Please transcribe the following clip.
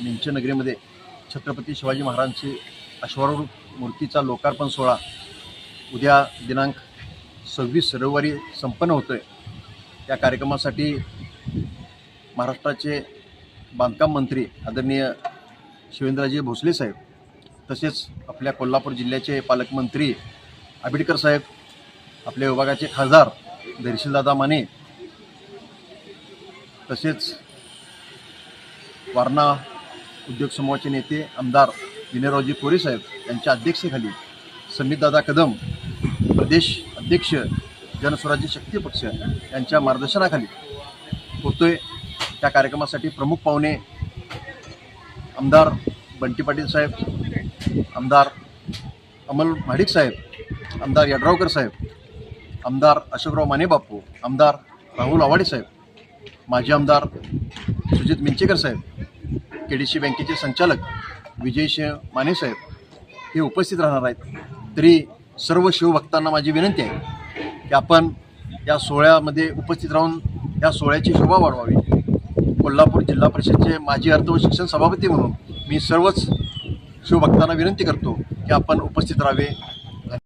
निमचनगरीमध्ये छत्रपती शिवाजी महाराजांची अश्वारूढ मूर्तीचा लोकार्पण सोहळा उद्या दिनांक सव्वीस रविवारी संपन्न होतो आहे या कार्यक्रमासाठी महाराष्ट्राचे बांधकाम मंत्री आदरणीय शिवेंद्रजी भोसले साहेब तसेच आपल्या कोल्हापूर जिल्ह्याचे पालकमंत्री आबिडकर साहेब आपल्या विभागाचे खासदार धैर्यशीलदादा माने तसेच वारणा उद्योग समूहाचे नेते आमदार विनयरावजी कोरे साहेब यांच्या अध्यक्षतेखाली समीरदादा कदम प्रदेश अध्यक्ष जनस्वराज्य शक्ती पक्ष यांच्या मार्गदर्शनाखाली होतोय. त्या कार्यक्रमासाठी प्रमुख पाहुणे आमदार बंटी पाटील साहेब आमदार अमल महाडिक साहेब आमदार यड्रावकर साहेब आमदार अशोकराव माने बापू आमदार राहुल आवाडे साहेब माजी आमदार सुजित मिंचेकर साहेब के डी सी बँकेचे संचालक विजयसिंह मानेसाहेब हे उपस्थित राहणार आहेत. तरी सर्व शिवभक्तांना माझी विनंती आहे की आपण या सोहळ्यामध्ये उपस्थित राहून या सोहळ्याची शोभा वाढवावी. कोल्हापूर जिल्हा परिषदचे माजी अर्थ व शिक्षण सभापती म्हणून मी सर्वच शिवभक्तांना विनंती करतो की आपण उपस्थित राहावे.